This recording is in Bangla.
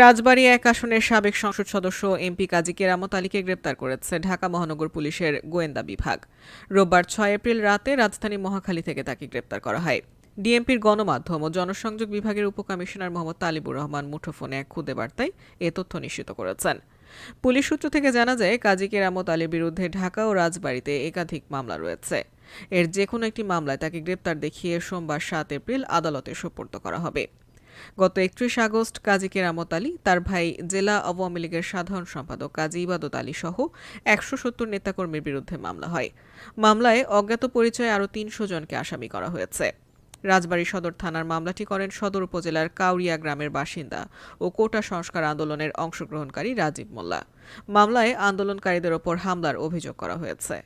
রাজবাড়ী এক আসনের সাবেক সংসদ সদস্য এমপি কাজী কেরামত আলীকে গ্রেপ্তার করেছে ঢাকা মহানগর পুলিশের গোয়েন্দা বিভাগ। রোববার ছয় এপ্রিল রাতে রাজধানী মহাখালী থেকে তাকে গ্রেপ্তার করা হয়। ডিএমপির গণমাধ্যম ও জনসংযোগ বিভাগের উপকমিশনার মোহাম্মদ তালিবুর রহমান মুঠোফোনে এক খুদে বার্তায় এ তথ্য নিশ্চিত করেছেন। পুলিশ সূত্র থেকে জানা যায়, কাজী কেরামত আলীর বিরুদ্ধে ঢাকা ও রাজবাড়ীতে একাধিক মামলা রয়েছে। এর যে কোনো একটি মামলায় তাকে গ্রেপ্তার দেখিয়ে সোমবার সাত এপ্রিল আদালতে সোপর্দ করা হবে। গত একত্রিশ আগস্ট কাজী কেরামত আলী, তার ভাই জেলা আওয়ামী লীগের সাধারণ সম্পাদক কাজী ইবাদত আলী সহ একশো সত্তর নেতাকর্মীর বিরুদ্ধে মামলা হয়। মামলায় অজ্ঞাত পরিচয়ে আরও তিনশো জনকে আসামি করা হয়েছে। রাজবাড়ী সদর থানার মামলাটি করেন সদর উপজেলার কাউরিয়া গ্রামের বাসিন্দা ও কোটা সংস্কার আন্দোলনের অংশগ্রহণকারী রাজীব মোল্লা। মামলায় আন্দোলনকারীদের ওপর হামলার অভিযোগ করা হয়েছে।